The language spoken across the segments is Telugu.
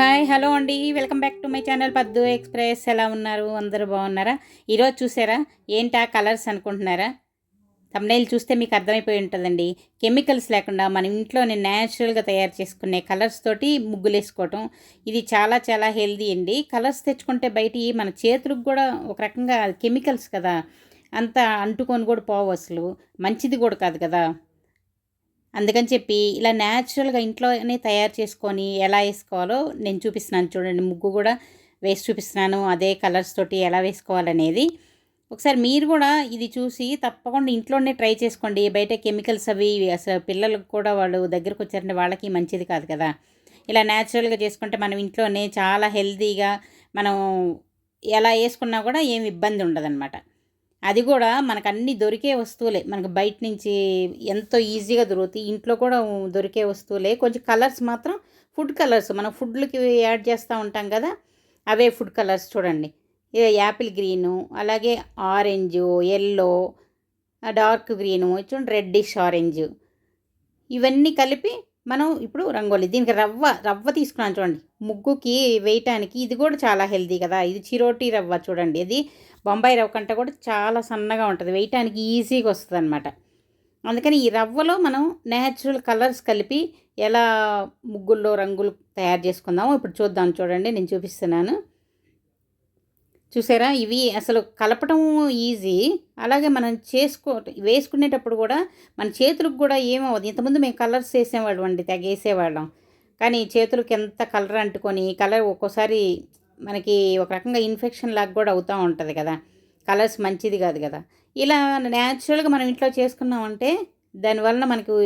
హాయ్ హలో అండి. Welcome back to my channel Paddu express. ఎలా ఉన్నారు? అందరూ బాగున్నారా? ఈరోజు చూసారా? ఏంటా కలర్స్ అనుకుంటున్నారా? తమ్నైల్ చూస్తే మీకు అర్థమైపోయి ఉంటుందండి. కెమికల్స్ లేకుండా మన ఇంట్లోనే న్యాచురల్గా తయారు చేసుకునే కలర్స్ తోటి ముగ్గులు వేసుకోవటం ఇది చాలా చాలా హెల్దీ అండి. కలర్స్ తెచ్చుకుంటే బయట మన చేతులకు కూడా ఒక రకంగా కెమికల్స్ కదా అంత అంటుకొని కూడా పోవు అసలు. మంచిది కూడా కాదు కదా. అందుకని చెప్పి ఇలా న్యాచురల్గా ఇంట్లోనే తయారు చేసుకొని ఎలా వేసుకోవాలో నేను చూపిస్తున్నాను చూడండి. ముగ్గు కూడా వేసి చూపిస్తున్నాను. అదే కలర్స్ తోటి ఎలా వేసుకోవాలనేది. ఒకసారి మీరు కూడా ఇది చూసి తప్పకుండా ఇంట్లోనే ట్రై చేసుకోండి. బయట కెమికల్స్ అవి అసలు పిల్లలకు కూడా వాళ్ళు దగ్గరకు వచ్చారంటే వాళ్ళకి మంచిది కాదు కదా. ఇలా న్యాచురల్గా చేసుకుంటే మనం ఇంట్లోనే చాలా హెల్తీగా మనం ఎలా వేసుకున్నా కూడా ఏమి ఇబ్బంది ఉండదన్నమాట. అది కూడా మనకు అన్ని దొరికే వస్తువులే. మనకు బయట నుంచి ఎంతో ఈజీగా దొరుకుతాయి. ఇంట్లో కూడా దొరికే వస్తువులే. కొంచెం కలర్స్ మాత్రం ఫుడ్ కలర్స్. మనం ఫుడ్లకి యాడ్ చేస్తూ ఉంటాం కదా అవే ఫుడ్ కలర్స్ చూడండి. యాపిల్ గ్రీను అలాగే ఆరెంజ్ ఎల్లో డార్క్ గ్రీను చూడండి రెడ్డిష్ ఆరెంజ్. ఇవన్నీ కలిపి మనం ఇప్పుడు రంగోలి దీనికి రవ్వ రవ్వ తీసుకున్నాను చూడండి. ముగ్గుకి వేయటానికి ఇది కూడా చాలా హెల్తీ కదా. ఇది చిరోటి రవ్వ చూడండి. ఇది బొంబాయి రవ్వ కంటే కూడా చాలా సన్నగా ఉంటుంది. వేయటానికి ఈజీగా వస్తుంది అనమాట అందుకని ఈ రవ్వలో మనం న్యాచురల్ కలర్స్ కలిపి ఎలా ముగ్గుల్లో రంగులు తయారు చేసుకుందామో ఇప్పుడు చూద్దాం. చూడండి నేను చూపిస్తున్నాను. చూసారా? ఇవి అసలు కలపడం ఈజీ అలాగే మనం చేసుకో వేసుకునేటప్పుడు కూడా మన చేతులకు కూడా ఏమవుతుంది ఇంతకుముందు మేము కలర్స్ వేసేవాళ్ళం అండి తెగేసేవాళ్ళం కానీ చేతులకు ఎంత కలర్ అంటుకొని కలర్ ఒక్కోసారి మనకి ఒక రకంగా ఇన్ఫెక్షన్ లాగా కూడా అవుతూ ఉంటుంది కదా. కలర్స్ మంచిది కాదు కదా. ఇలా న్యాచురల్గా మనం ఇంట్లో చేసుకున్నామంటే దానివలన మనకు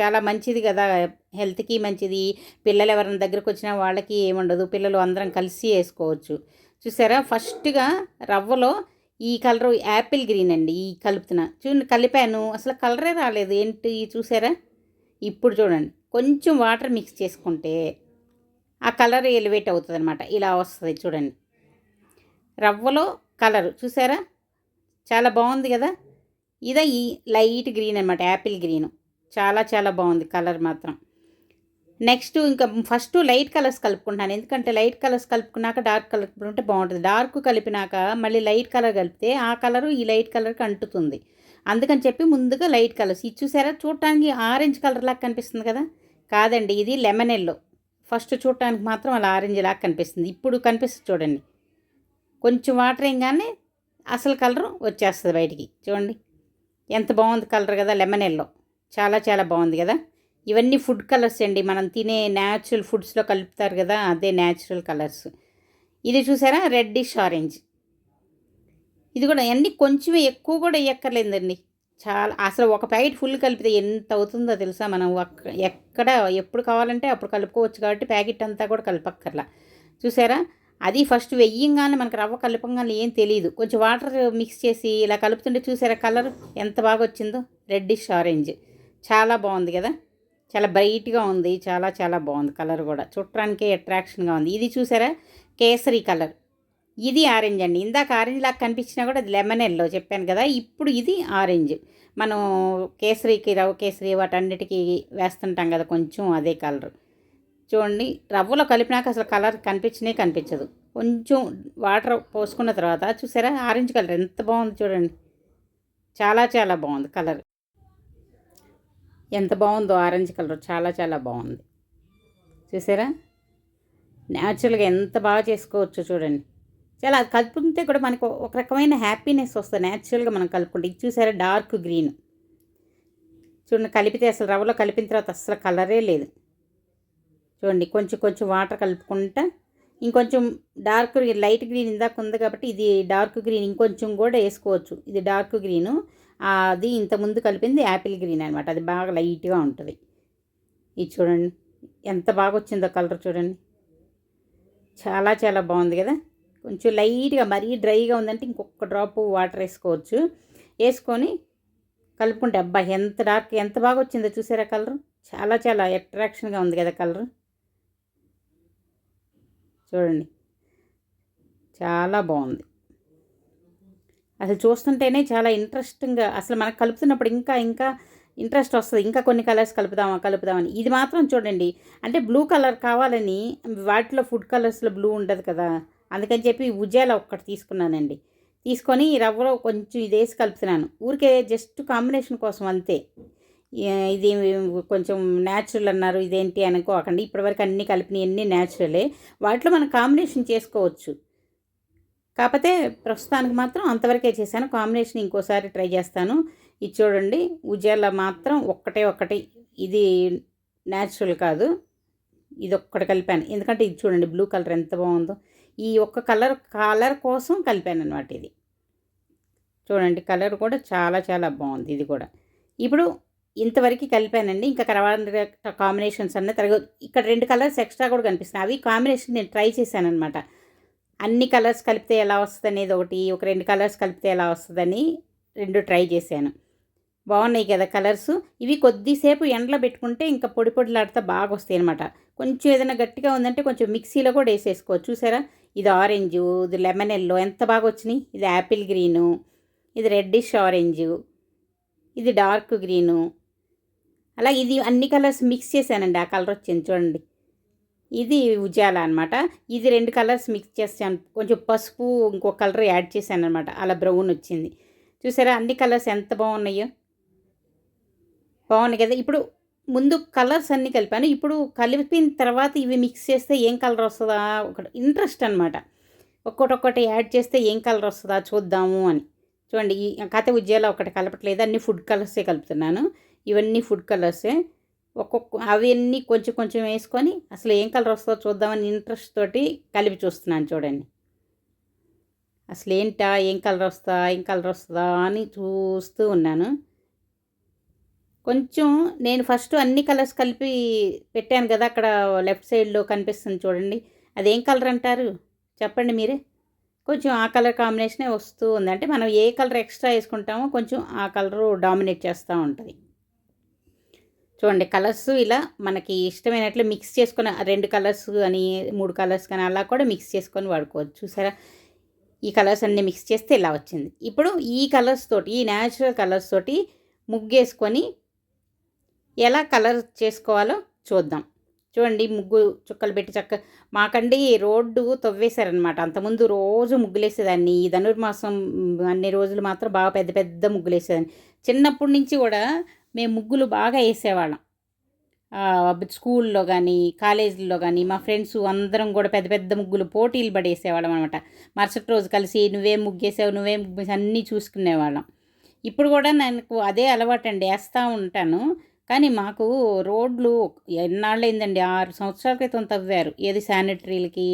చాలా మంచిది కదా. హెల్త్కి మంచిది. పిల్లలు ఎవరైనా దగ్గరకు వచ్చినా వాళ్ళకి ఏముండదు. పిల్లలు అందరం కలిసి వేసుకోవచ్చు. చూసారా? ఫస్ట్గా రవ్వలో ఈ కలర్ యాపిల్ గ్రీన్ అండి. ఈ కలుపుతున్నా. చూ కలిపాను. అసలు కలరే రాలేదు. ఏంటి? చూసారా? ఇప్పుడు చూడండి. కొంచెం వాటర్ మిక్స్ చేసుకుంటే ఆ కలర్ ఎలివేట్ అవుతుంది అనమాట ఇలా వస్తుంది చూడండి. రవ్వలో కలర్ చూసారా? చాలా బాగుంది కదా? ఇదే ఈ లైట్ గ్రీన్ అనమాట యాపిల్ గ్రీన్. చాలా చాలా బాగుంది కలర్ మాత్రం. నెక్స్ట్ ఇంకా ఫస్ట్ లైట్ కలర్స్ కలుపుకుంటాను ఎందుకంటే లైట్ కలర్స్ కలుపుకున్నాక డార్క్ కలర్ కలుపుకుంటే బాగుంటుంది. డార్క్ కలిపినాక మళ్ళీ లైట్ కలర్ కలిపితే ఆ కలరు ఈ లైట్ కలర్కి అంటుతుంది. అందుకని చెప్పి ముందుగా లైట్ కలర్స్. ఇది చూసారా? చూడటానికి ఆరెంజ్ కలర్ లాగా కనిపిస్తుంది కదా? కాదండి ఇది లెమన్ ఎల్లో. ఫస్ట్ చూడటానికి మాత్రం అలా ఆరెంజ్ లాగా కనిపిస్తుంది. ఇప్పుడు కనిపిస్తుంది చూడండి. కొంచెం వాటర్ వేయగానే అసలు కలరు వచ్చేస్తుంది బయటికి. చూడండి. ఎంత బాగుంది కలర్ కదా లెమన్ ఎల్లో చాలా చాలా బాగుంది కదా. ఇవన్నీ ఫుడ్ కలర్స్ అండి. మనం తినే న్యాచురల్ ఫుడ్స్లో కలుపుతారు కదా అదే న్యాచురల్ కలర్స్ ఇది చూసారా? రెడ్డిష్ ఆరెంజ్ ఇది కూడా అన్నీ కొంచెం ఎక్కువ కూడా ఎక్కర్లేదండి చాలా అసలు ఒక ప్యాకెట్ ఫుల్ కలిపితే ఎంత అవుతుందో తెలుసా? మనం ఎక్కడ ఎప్పుడు కావాలంటే అప్పుడు కలుపుకోవచ్చు కాబట్టి ప్యాకెట్ అంతా కూడా కలపక్కర్లా. చూసారా? అది ఫస్ట్ వెయ్యంగానే మనకు రవ్వ కలపంగానే ఏం తెలియదు కొంచెం వాటర్ మిక్స్ చేసి ఇలా కలుపుతుంటే చూసారా కలర్ ఎంత బాగా వచ్చిందో రెడ్డిష్ ఆరెంజ్. చాలా బాగుంది కదా? చాలా బ్రైట్గా ఉంది. చాలా చాలా బాగుంది కలర్ కూడా. చుట్టానికి అట్రాక్షన్గా ఉంది. ఇది చూసారా? కేసరి కలర్. ఇది ఆరెంజ్ అండి. ఇందాక ఆరెంజ్ లాగా కనిపించినా కూడా అది లెమన్ ఎల్లో చెప్పాను కదా ఇప్పుడు ఇది ఆరెంజ్. మనం కేసరికి రవ్వ కేసరి వాటన్నిటికీ వేస్తుంటాం కదా కొంచెం అదే కలర్. చూడండి రవ్వలో కలిపినాక అసలు కలర్ కనిపించనే కనిపించదు. కొంచెం వాటర్ పోసుకున్న తర్వాత చూసారా ఆరెంజ్ కలర్ ఎంత బాగుంది చూడండి. చాలా చాలా బాగుంది కలర్. ఎంత బాగుందో ఆరెంజ్ కలర్ చాలా చాలా బాగుంది. చూసారా? న్యాచురల్గా ఎంత బాగా చేసుకోవచ్చు చూడండి. చాలా అది కలుపుకుంటే కూడా మనకు ఒక రకమైన హ్యాపీనెస్ వస్తుంది. న్యాచురల్గా మనం కలుపుకుంటే. ఇది చూసారా? డార్క్ గ్రీన్ చూడండి కలిపితే అసలు రవ్వలో కలిపిన తర్వాత అసలు కలరే లేదు. చూడండి కొంచెం కొంచెం వాటర్ కలుపుకుంటా. ఇంకొంచెం డార్క్ లైట్ గ్రీన్ ఇందాక ఉంది కాబట్టి ఇది డార్క్ గ్రీన్ ఇంకొంచెం కూడా వేసుకోవచ్చు. ఇది డార్క్ గ్రీను అది ఇంతకుముందు కలిపింది యాపిల్ గ్రీన్ అనమాట అది బాగా లైట్గా ఉంటుంది. ఇది చూడండి ఎంత బాగా వచ్చిందో కలర్ చూడండి. చాలా చాలా బాగుంది కదా? కొంచెం లైట్గా మరీ డ్రైగా ఉందంటే ఇంకొక డ్రాప్ వాటర్ వేసుకోవచ్చు. వేసుకొని కలుపుకుంటే అబ్బా! ఎంత డార్క్ ఎంత బాగా వచ్చిందో చూసారా కలర్? చాలా చాలా అట్రాక్షన్గా ఉంది కదా కలర్. చూడండి. చాలా బాగుంది. అసలు చూస్తుంటేనే చాలా ఇంట్రెస్టింగ్గా అసలు మనకు కలుపుతున్నప్పుడు ఇంకా ఇంకా ఇంట్రెస్ట్ వస్తుంది. ఇంకా కొన్ని కలర్స్ కలుపుదామా కలుపుదామని. ఇది మాత్రం చూడండి. అంటే బ్లూ కలర్ కావాలని వాటిలో ఫుడ్ కలర్స్లో బ్లూ ఉండదు కదా. అందుకని చెప్పి ఉజాల ఒక్కటి తీసుకున్నానండి. తీసుకొని రవ్వలో కొంచెం ఇది వేసి కలుపుతున్నాను. ఊరికే జస్ట్ కాంబినేషన్ కోసం అంతే. ఇది కొంచెం న్యాచురల్ అన్నారు ఇదేంటి అనుకోకండి. ఇప్పటివరకు అన్నీ కలిపినవి అన్నీ న్యాచురలే. వాటిలో మనం కాంబినేషన్ చేసుకోవచ్చు. కాకపోతే ప్రస్తుతానికి మాత్రం అంతవరకే చేశాను. కాంబినేషన్ ఇంకోసారి ట్రై చేస్తాను. ఇది చూడండి ఉజాల మాత్రం ఒక్కటే ఒక్కటి. ఇది న్యాచురల్ కాదు. ఇది ఒక్కటి కలిపాను. ఎందుకంటే ఇది చూడండి బ్లూ కలర్ ఎంత బాగుందో. ఈ ఒక్క కలర్ కలర్ కోసం కలిపాను అనమాట ఇది. చూడండి కలర్ కూడా చాలా చాలా బాగుంది ఇది కూడా. ఇప్పుడు ఇంతవరకు కలిపానండి. ఇంకా తర్వాత కాంబినేషన్స్ అన్నీ తరగ ఇక్కడ రెండు కలర్స్ ఎక్స్ట్రా కూడా కనిపిస్తున్నాయి. అవి కాంబినేషన్ నేను ట్రై చేశాను అనమాట అన్ని కలర్స్ కలిపితే ఎలా వస్తుంది అనేది ఒకటి ఒక రెండు కలర్స్ కలిపితే ఎలా వస్తుందని రెండు ట్రై చేశాను. బాగున్నాయి కదా కలర్స్. ఇవి కొద్దిసేపు ఎండలో పెట్టుకుంటే ఇంకా పొడి పొడిలాడితే బాగా వస్తాయి అనమాట కొంచెం ఏదైనా గట్టిగా ఉందంటే కొంచెం మిక్సీలో కూడా వేసేసుకోవచ్చు. చూసారా? ఇది ఆరెంజ్ ఇది లెమన్ ఎల్లో. ఎంత బాగా వచ్చినాయి ఇది యాపిల్ గ్రీను ఇది రెడ్డిష్ ఆరెంజ్ ఇది డార్క్ గ్రీను. అలా ఇది అన్ని కలర్స్ మిక్స్ చేశానండి. ఆ కలర్ వచ్చింది చూడండి. ఇది ఉజాల అనమాట ఇది రెండు కలర్స్ మిక్స్ చేశాను. కొంచెం పసుపు ఇంకో కలర్ యాడ్ చేశాను అనమాట అలా బ్రౌన్ వచ్చింది. చూసారా? అన్ని కలర్స్ ఎంత బాగున్నాయో. బాగున్నాయి కదా. ఇప్పుడు ముందు కలర్స్ అన్నీ కలిపాను. ఇప్పుడు కలిపిన తర్వాత ఇవి మిక్స్ చేస్తే ఏం కలర్ వస్తుందా? ఒకటి ఇంట్రెస్ట్ అనమాట ఒక్కొక్కటి యాడ్ చేస్తే ఏం కలర్ వస్తుందా చూద్దాము అని. చూడండి ఈ కథ ఉద్యాల ఒకటి కలపట్లేదు. అన్ని ఫుడ్ కలర్సే కలుపుతున్నాను. ఇవన్నీ ఫుడ్ కలర్సే ఒక్కొక్క అవన్నీ కొంచెం కొంచెం వేసుకొని అసలు ఏం కలర్ వస్తుందో చూద్దామని ఇంట్రెస్ట్ తోటి కలిపి చూస్తున్నాను చూడండి. అసలు ఏంటా ఏం కలర్ వస్తుందా ఏం కలర్ వస్తుందా? అని చూస్తూ ఉన్నాను. కొంచెం నేను ఫస్ట్ అన్ని కలర్స్ కలిపి పెట్టాను కదా అక్కడ లెఫ్ట్ సైడ్లో కనిపిస్తుంది చూడండి. అదేం కలర్ అంటారు? చెప్పండి మీరే. కొంచెం ఆ కలర్ కాంబినేషనే వస్తూ ఉంది. అంటే మనం ఏ కలర్ ఎక్స్ట్రా వేసుకుంటామో కొంచెం ఆ కలరు డామినేట్ చేస్తూ ఉంటుంది. చూడండి కలర్స్ ఇలా మనకి ఇష్టమైనట్లు మిక్స్ చేసుకొని రెండు కలర్స్ అని మూడు కలర్స్ కానీ అలా కూడా మిక్స్ చేసుకొని వాడుకోవచ్చు. చూసారా? ఈ కలర్స్ అన్నీ మిక్స్ చేస్తే ఇలా వచ్చింది. ఇప్పుడు ఈ కలర్స్ తోటి ఈ న్యాచురల్ కలర్స్ తోటి ముగ్గేసుకొని ఎలా కలర్ చేసుకోవాలో చూద్దాం. చూడండి ముగ్గు చుక్కలు పెట్టి చక్క మాకండి రోడ్డు తవ్వేశారనమాట అంతకుముందు రోజు ముగ్గులేసేదాన్ని. ఈ ధనుర్మాసం అన్ని రోజులు మాత్రం బాగా పెద్ద పెద్ద ముగ్గులేసేదాన్ని. చిన్నప్పటి నుంచి కూడా మేము ముగ్గులు బాగా వేసేవాళ్ళం. స్కూల్లో కానీ కాలేజీల్లో కానీ మా ఫ్రెండ్స్ అందరం కూడా పెద్ద పెద్ద ముగ్గులు పోటీలు పడేసేవాళ్ళం అనమాట మరుసటి రోజు కలిసి నువ్వే ముగ్గేసావు నువ్వేం ముగ్గేసావు అన్నీ చూసుకునేవాళ్ళం. ఇప్పుడు కూడా నాకు అదే అలవాటు అండి వేస్తూ ఉంటాను. కానీ మాకు రోడ్లు ఎన్నాళ్ళు అయిందండి ఆరు సంవత్సరాల క్రితం తవ్వారు. ఏది శానిటరీలకి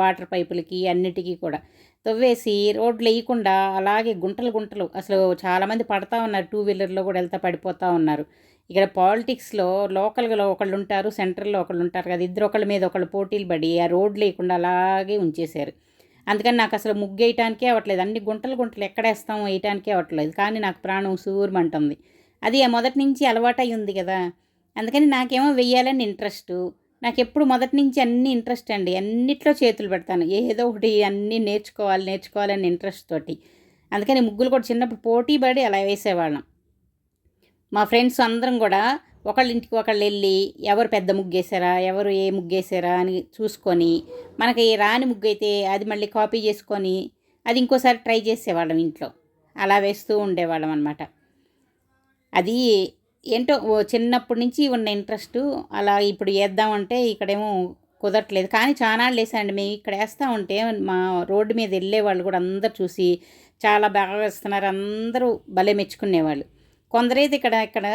వాటర్ పైపులకి అన్నిటికీ కూడా. తవ్వేసి రోడ్లు వేయకుండా అలాగే గుంటలు గుంటలు అసలు చాలామంది పడతా ఉన్నారు. టూ వీలర్లో కూడా వెళ్తా పడిపోతూ ఉన్నారు. ఇక్కడ పాలిటిక్స్లో లోకల్గా ఒకళ్ళు ఉంటారు సెంట్రల్లో ఒకళ్ళు ఉంటారు కదా. ఇద్దరు ఒకళ్ళ మీద ఒకళ్ళు పోటీలు పడి ఆ రోడ్లు వేయకుండా అలాగే ఉంచేశారు. అందుకని నాకు అసలు ముగ్గు వేయటానికే అవ్వట్లేదు. అన్ని గుంటలు గుంటలు ఎక్కడ వేస్తాం వేయటానికే అవ్వట్లేదు. కానీ నాకు ప్రాణం సూర్మంటుంది. అది మొదటి నుంచి అలవాటై ఉంది కదా. అందుకని నాకేమో వెయ్యాలని ఇంట్రెస్ట్ నాకు ఎప్పుడు మొదటి నుంచి అన్ని ఇంట్రెస్ట్ అండి. అన్నిట్లో చేతులు పెడతాను. ఏదో ఒకటి అన్నీ నేర్చుకోవాలి నేర్చుకోవాలని ఇంట్రెస్ట్ తోటి. అందుకని ముగ్గులు కూడా చిన్నప్పుడు పోటీ పడి అలా వేసేవాళ్ళం. మా ఫ్రెండ్స్ అందరం కూడా ఒకళ్ళ ఇంటికి ఒకళ్ళు వెళ్ళి ఎవరు పెద్ద ముగ్గేసారా ఎవరు ఏ ముగ్గేసారా అని చూసుకొని మనకి రాని ముగ్గు అయితే అది మళ్ళీ కాపీ చేసుకొని అది ఇంకోసారి ట్రై చేసేవాళ్ళం ఇంట్లో. అలా వేస్తూ ఉండేవాళ్ళం అనమాట అది ఏంటో ఓ చిన్నప్పటి నుంచి ఉన్న ఇంట్రెస్ట్. అలా ఇప్పుడు వేద్దామంటే ఇక్కడేమో కుదరట్లేదు. కానీ చాలా వేసానండి మేము ఇక్కడ వేస్తూ ఉంటే మా రోడ్డు మీద వెళ్ళే వాళ్ళు కూడా అందరు చూసి చాలా బాగా వేస్తున్నారు. అందరూ భలే మెచ్చుకునేవాళ్ళు. కొందరైతే ఇక్కడ ఇక్కడ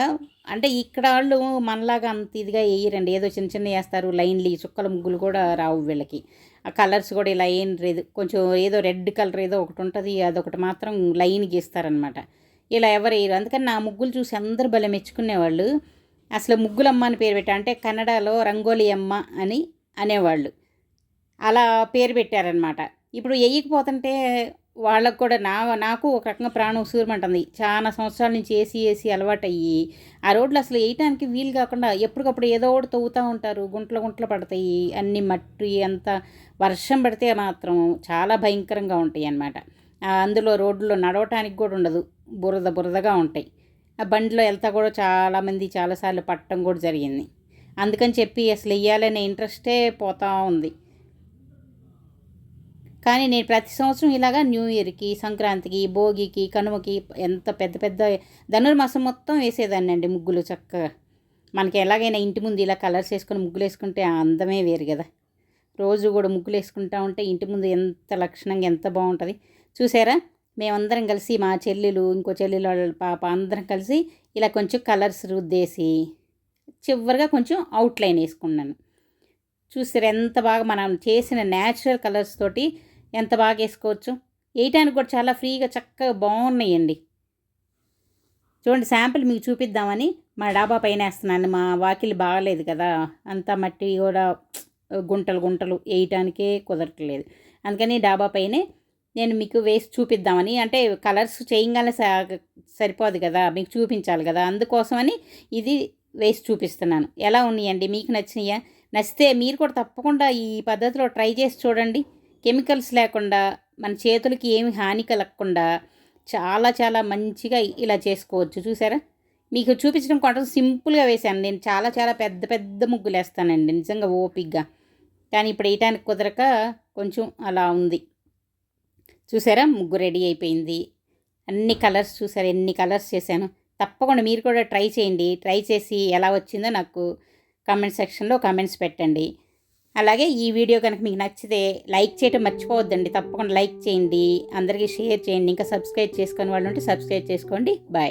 అంటే ఇక్కడ వాళ్ళు మనలాగా అంత ఇదిగా వేయరండి. ఏదో చిన్న చిన్న వేస్తారు. లైన్లు చుక్కల ముగ్గులు కూడా రావు వీళ్ళకి. ఆ కలర్స్ కూడా ఇలా ఏం లేదు. కొంచెం ఏదో రెడ్ కలర్ ఏదో ఒకటి ఉంటుంది. అదొకటి మాత్రం లైన్ గీస్తారనమాట ఇలా ఎవరు వేయరు. అందుకని నా ముగ్గులు చూసి అందరు భలే మెచ్చుకునేవాళ్ళు. అసలు ముగ్గులమ్మ అని పేరు పెట్టా అంటే కన్నడలో రంగోలి అమ్మ అని అనేవాళ్ళు. అలా పేరు పెట్టారనమాట ఇప్పుడు వేయకపోతుంటే వాళ్ళకు కూడా నా నాకు ఒక రకంగా ప్రాణం సూరమంటుంది చాలా సంవత్సరాల నుంచి ఏసీ ఏసీ అలవాటయ్యి ఆ రోడ్లు అసలు వేయటానికి వీలు కాకుండా ఎప్పటికప్పుడు ఏదో ఒకటి తవ్వుతూ ఉంటారు. గుంటలు గుంటలు పడతాయి. అన్ని మట్టి అంతా వర్షం పడితే మాత్రం చాలా భయంకరంగా ఉంటాయి అన్నమాట అందులో రోడ్లో నడవటానికి కూడా ఉండదు. బురద బురదగా ఉంటాయి. ఆ బండిలో వెళ్తా కూడా చాలామంది చాలాసార్లు పట్టడం కూడా జరిగింది. అందుకని చెప్పి అసలు వెయ్యాలనే ఇంట్రెస్టే పోతూ ఉంది. కానీ నేను ప్రతి సంవత్సరం ఇలాగా న్యూ ఇయర్కి సంక్రాంతికి భోగికి కనుమకి ఎంత పెద్ద పెద్ద ధనుర్మాసం మొత్తం వేసేదాన్ని అండి ముగ్గులు చక్కగా. మనకి ఎలాగైనా ఇంటి ముందు ఇలా కలర్స్ వేసుకొని ముగ్గులు వేసుకుంటే ఆ అందమే వేరు కదా. రోజు కూడా ముగ్గులు వేసుకుంటా ఉంటే ఇంటి ముందు ఎంత లక్షణంగా ఎంత బాగుంటుంది. చూసారా? మేమందరం కలిసి మా చెల్లెలు ఇంకో చెల్లెలు వాళ్ళ పాప అందరం కలిసి ఇలా కొంచెం కలర్స్ రుద్దేసి చివరిగా కొంచెం అవుట్లైన్ వేసుకున్నాను. చూసారు ఎంత బాగా మనం చేసిన న్యాచురల్ కలర్స్ తోటి ఎంత బాగా వేసుకోవచ్చు. వేయటానికి కూడా చాలా ఫ్రీగా చక్కగా బాగున్నాయండి. చూడండి శాంపిల్ మీకు చూపిద్దామని మా డాబా పైన వేస్తున్నాను. మా వాకిలి బాగలేదు కదా. అంతా మట్టి కూడా గుంటలు గుంటలు వేయటానికే కుదరట్లేదు. అందుకని డాబా పైనే నేను మీకు వేసి చూపిద్దామని అంటే కలర్స్ చేయగానే స- సరిపోదు కదా మీకు చూపించాలి కదా అందుకోసమని ఇది వేసి చూపిస్తున్నాను. ఎలా ఉన్నాయండి? మీకు నచ్చినాయా? నచ్చితే మీరు కూడా తప్పకుండా ఈ పద్ధతిలో ట్రై చేసి చూడండి. కెమికల్స్ లేకుండా మన చేతులకి ఏమి హాని కలగకుండా చాలా చాలా మంచిగా ఇలా చేసుకోవచ్చు. చూసారా? మీకు చూపించడం కొంచెం సింపుల్గా వేశాను. నేను చాలా చాలా పెద్ద పెద్ద ముగ్గులు వేస్తానండి నిజంగా ఓపిగ్గా. కానీ ఇప్పుడు వేయటానికి కుదరక కొంచెం అలా ఉంది. చూసారా? ముగ్గు రెడీ అయిపోయింది. అన్ని కలర్స్ చూసారా? ఎన్ని కలర్స్ చేశాను? తప్పకుండా మీరు కూడా ట్రై చేయండి. ట్రై చేసి ఎలా వచ్చిందో నాకు కామెంట్ సెక్షన్లో కామెంట్స్ పెట్టండి. అలాగే ఈ వీడియో కనుక మీకు నచ్చితే లైక్ చేయటం మర్చిపోవద్దండి. తప్పకుండా లైక్ చేయండి. అందరికీ షేర్ చేయండి. ఇంకా సబ్స్క్రైబ్ చేసుకుని వాళ్ళు ఉంటే సబ్స్క్రైబ్ చేసుకోండి. బాయ్.